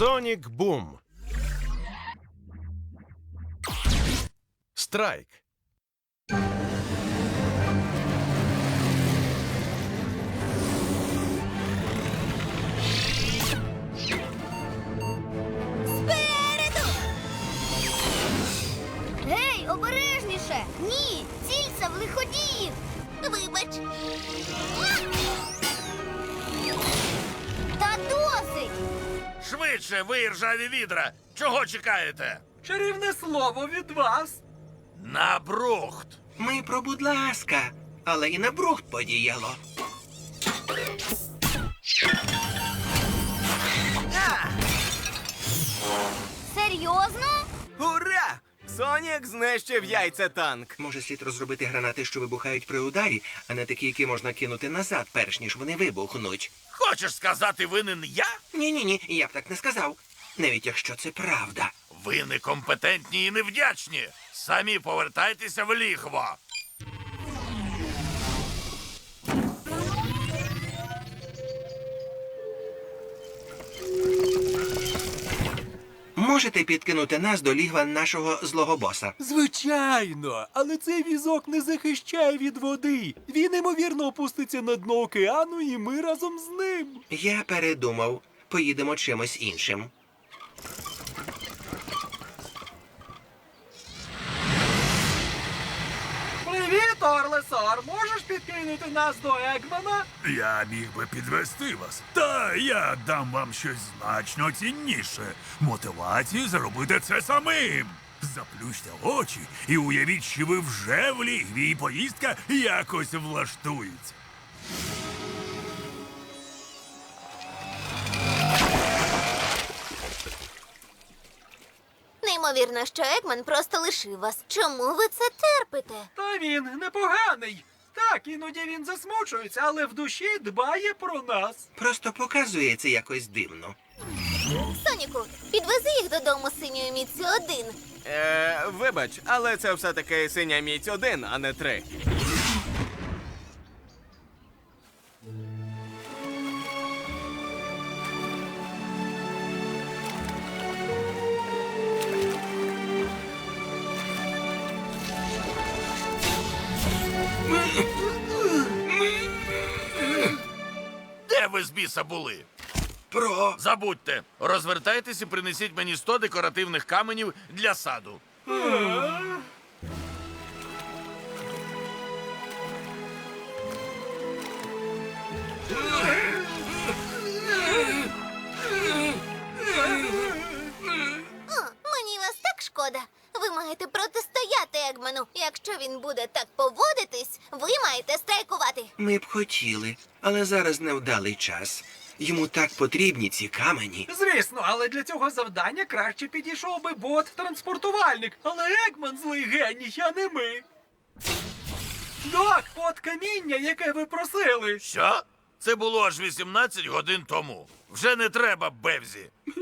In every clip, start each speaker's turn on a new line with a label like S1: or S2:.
S1: Сонік Бум. Страйк.
S2: Швидше, ви, ржаві відра! Чого чекаєте?
S3: Чарівне слово від вас.
S2: На брухт!
S4: Ми про будь ласка, але і на брухт подіяло.
S5: Серйозно?
S6: Ура! Сонік знищив яйця танк.
S4: Може, слід розробити гранати, що вибухають при ударі, а не такі, які можна кинути назад, перш ніж вони вибухнуть.
S2: Хочеш сказати, винен я?
S4: Ні, ні, ні, я б так не сказав. Навіть якщо це правда.
S2: Ви некомпетентні і невдячні. Самі повертайтеся в ліхво.
S4: Можете підкинути нас до лігва нашого злого боса.
S3: Звичайно, але цей візок не захищає від води. Він ймовірно опуститься на дно океану, і ми разом з ним.
S4: Я передумав. Поїдемо чимось іншим.
S3: Привіт, Орлесар! Можеш підкинути нас до Егмана?
S7: Я міг би підвести вас. Та я дам вам щось значно цінніше. Мотивацію зробити це самим. Заплющте очі і уявіть, що ви вже в лігві і поїздка якось влаштується.
S5: Неймовірно, що Екман просто лишив вас. Чому ви це терпите?
S3: Та він непоганий. Так, іноді він засмучується, але в душі дбає про нас.
S4: Просто показує це якось дивно.
S5: Соніку, підвези їх додому синьою міцю один.
S6: Е, вибач, але це все-таки синя міць один, а не три.
S2: Ви з біса були?
S4: Про
S2: Забудьте, розвертайтесь і принесіть мені 100 декоративних каменів для саду.
S5: Ви маєте протистояти Егману. Якщо він буде так поводитись, ви маєте страйкувати.
S4: ми б хотіли, але зараз невдалий час. Йому так потрібні ці камені.
S3: Звісно, але для цього завдання краще підійшов би бот-транспортувальник. Але Егман злий геній, а не ми. Док, от каміння, яке ви просили.
S2: Що? Це було аж 18 годин тому. Вже не треба Бевзі.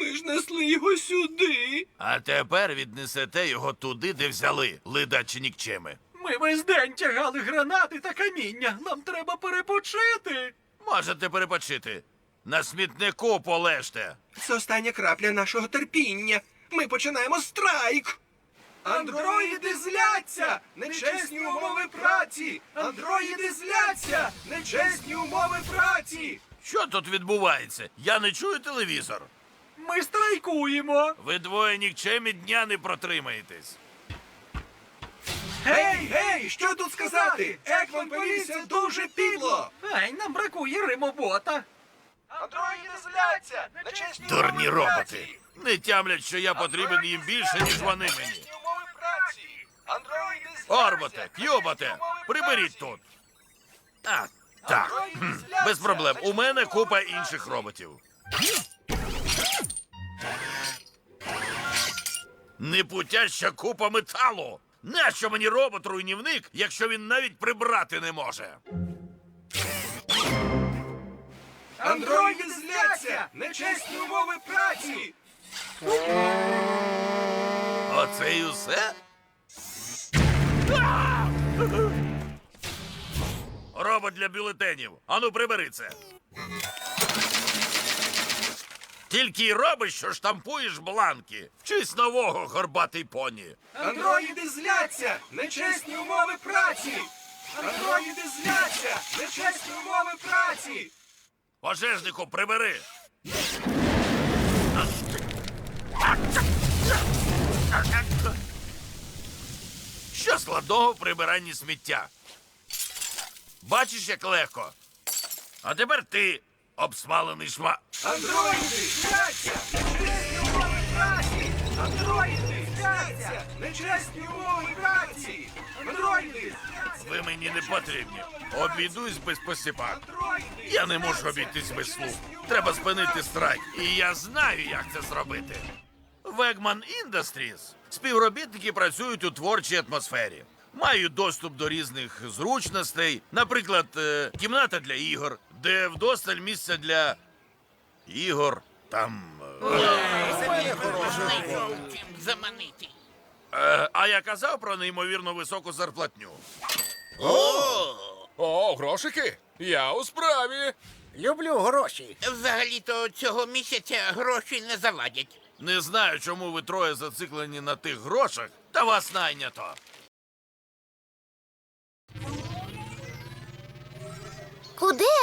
S4: Ми ж несли його сюди.
S2: А тепер віднесете його туди, де взяли, ледачі нікчеми.
S3: Ми весь день тягали гранати та каміння. Нам треба перепочити.
S2: Можете перепочити. На смітнику полежте.
S4: Це остання крапля нашого терпіння. Ми починаємо страйк. Андроїди зляться! Нечесні умови праці! Андроїди зляться! Нечесні умови праці!
S2: Що тут відбувається? Я не чую телевізор.
S3: Ми страйкуємо.
S2: Ви двоє нікчемі дня не протримаєтесь.
S4: Гей, гей, що тут сказати? Екван повівся дуже підло!
S3: Ай, нам бракує римобота.
S4: Андроїди зляться! Нечесні
S2: Дурні роботи. Не тямлять, що я потрібен їм більше, ніж вони мені. Орботе, к'юботе, приберіть тут. А, так. Хм, без проблем. У мене купа інших роботів. Непутяща купа металу. Нащо мені робот-руйнівник, якщо він навіть прибрати не може?
S4: Андроїди зляться! Нечесні умови праці!
S2: Оце і усе? Робот для бюлетенів. Ану, прибери це. Тільки й робиш, що штампуєш бланки. Вчись нового, горбатий поні.
S4: Андроїди зляться! Нечесні умови праці! Андроїди зляться! Нечесні умови праці!
S2: Пожежнику, прибери. Що складного в прибиранні сміття? Бачиш, як легко. А тепер ти, обсмалений шма.
S4: Андроїди зляться! Нечесні умови праці! Андроїди зляться! Нечесні умови праці! Андроїди!
S2: Ви мені не потрібні. Обійдусь без посіпак. Я не можу обійтись без слуг. Треба спинити страйк. І я знаю, як це зробити. Вегман Industries. Співробітники працюють у творчій атмосфері. Мають доступ до різних зручностей, наприклад, е, кімната для ігор, де вдосталь місця для ігор. Там.
S1: Заманити.
S2: е, а я казав про неймовірно високу зарплатню.
S8: О, грошики? Я у справі.
S1: Люблю гроші. Взагалі-то цього місяця гроші не завадять.
S2: Не знаю, чому ви троє зациклені на тих грошах, та вас найнято.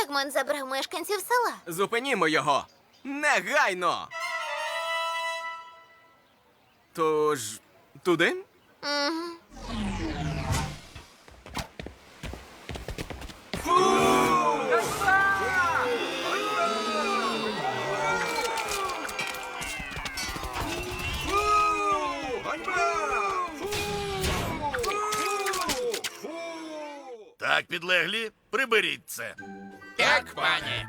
S5: Егман забрав мешканців села?
S6: Зупинімо його. Негайно. Тож, туди?
S5: Угу.
S2: Так, підлеглі, приберіть це.
S1: Так, пане.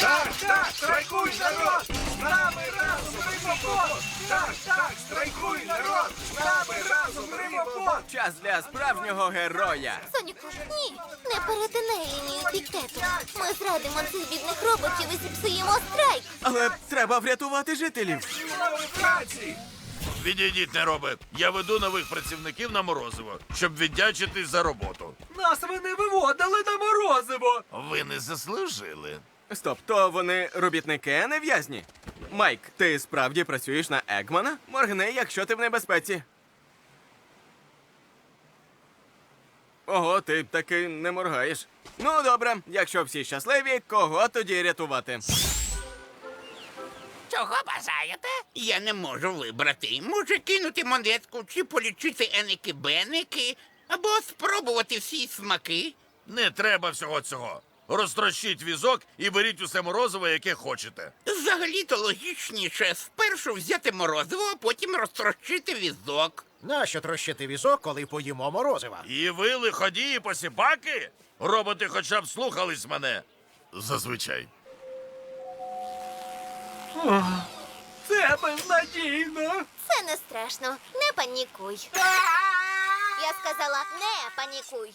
S4: Так, так, страйкуй, народ! З нами разом Римофон! Так, так, страйкуй, народ! З нами разом Римофон!
S6: Час для справжнього героя.
S5: Соніку, ні, не перетинай лінію пікету. Ми зрадимо цих бідних роботів і зіпсуємо страйк.
S6: Але треба врятувати жителів.
S4: Умови праці!
S2: Відійдіть, нероби. Я веду нових працівників на морозиво, щоб віддячитись за роботу.
S3: Нас ви не виводили на морозиво.
S2: Ви не заслужили.
S6: Стоп, то вони робітники, а не в'язні. Майк, ти справді працюєш на Егмана? Моргни, якщо ти в небезпеці. Ого, ти таки не моргаєш. Ну, добре, якщо всі щасливі, кого тоді рятувати?
S1: Чого бажаєте? Я не можу вибрати. Може кинути монетку чи полічити еники-беники, або спробувати всі смаки.
S2: Не треба всього цього. Розтрощіть візок і беріть усе морозиво, яке хочете.
S1: Взагалі-то логічніше спершу взяти морозиво, а потім розтрощити візок.
S9: Нащо трощити візок, коли поїмо морозива?
S2: І ви, лиходії посіпаки? Роботи хоча б слухались мене. Зазвичай.
S3: Це безнадійно.
S5: Це не страшно. Не панікуй. Я сказала, не панікуй.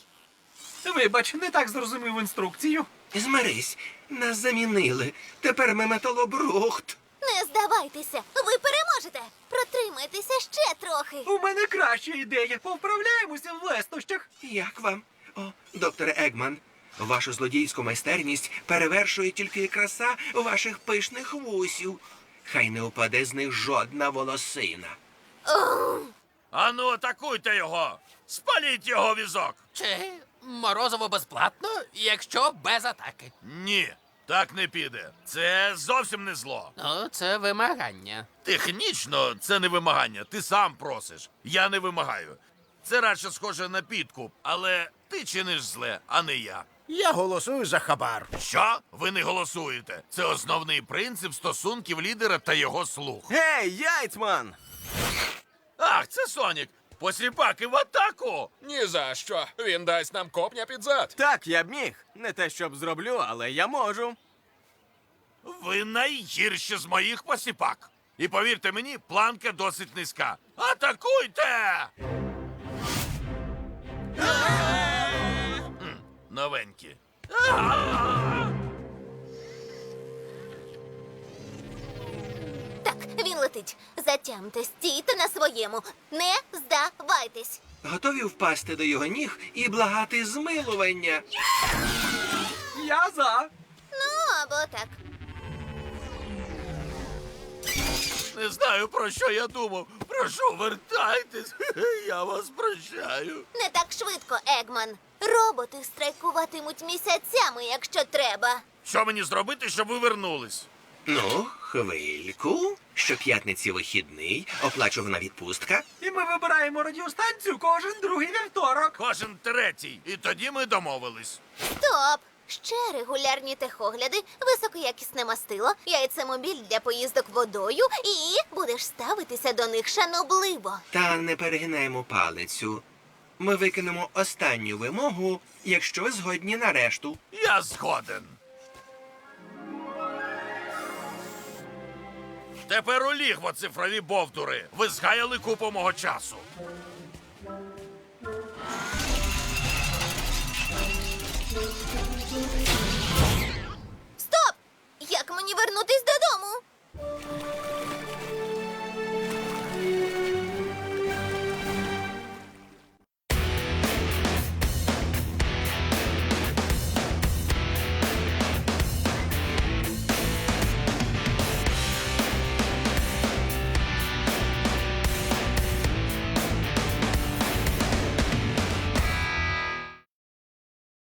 S3: Вибач, не так зрозумів інструкцію.
S4: Змирись, нас замінили. Тепер ми металобрухт.
S5: Не здавайтеся. Ви переможете. Протримайтеся ще трохи.
S3: У мене краща ідея. Повправляємося в лестощах.
S4: Як вам? О, доктор Егман, вашу злодійську майстерність перевершує тільки краса ваших пишних вусів. Хай не упаде з них жодна волосина.
S2: Ану, атакуйте його! Спаліть його візок!
S10: Чи морозиво безплатно, якщо без атаки?
S2: Ні, так не піде. Це зовсім не зло.
S10: Ну, це вимагання.
S2: Технічно це не вимагання. Ти сам просиш. Я не вимагаю. Це радше схоже на підкуп, але ти чиниш зле, а не я.
S9: Я голосую за хабар.
S2: Що? Ви не голосуєте? Це основний принцип стосунків лідера та його слуг.
S6: Гей, яйцман!
S2: Ах, це Сонік! Посіпаки в атаку!
S8: Ні за що. Він дасть нам копня під зад.
S6: Так, я б міг. Не те, щоб зроблю, але я можу.
S2: Ви найгірші з моїх посіпак. І повірте мені, планка досить низька. Атакуйте!
S5: Так, він летить. Затямте, стійте на своєму. Не здавайтесь.
S4: Готові впасти до його ніг і благати змилування.
S3: я за.
S5: Ну, або так.
S2: Не знаю, про що я думав. Прошу, вертайтесь. Я вас прощаю.
S5: Не так швидко, Егман. Роботи страйкуватимуть місяцями, якщо треба.
S2: Що мені зробити, щоб ви вернулись?
S4: Ну, хвильку. Щоп'ятниці вихідний, оплачувана відпустка.
S3: І ми вибираємо радіостанцію кожен другий вівторок.
S2: Кожен третій. І тоді ми домовились.
S5: Стоп! Ще регулярні техогляди, високоякісне мастило, яйцемобіль для поїздок водою і будеш ставитися до них шанобливо.
S4: Та не перегинаємо палицю ми викинемо останню вимогу, якщо ви згодні на решту.
S2: Я згоден. Тепер у цифрові бовдури. Ви згаяли купу мого часу. Стоп! Як мені вернутись додому?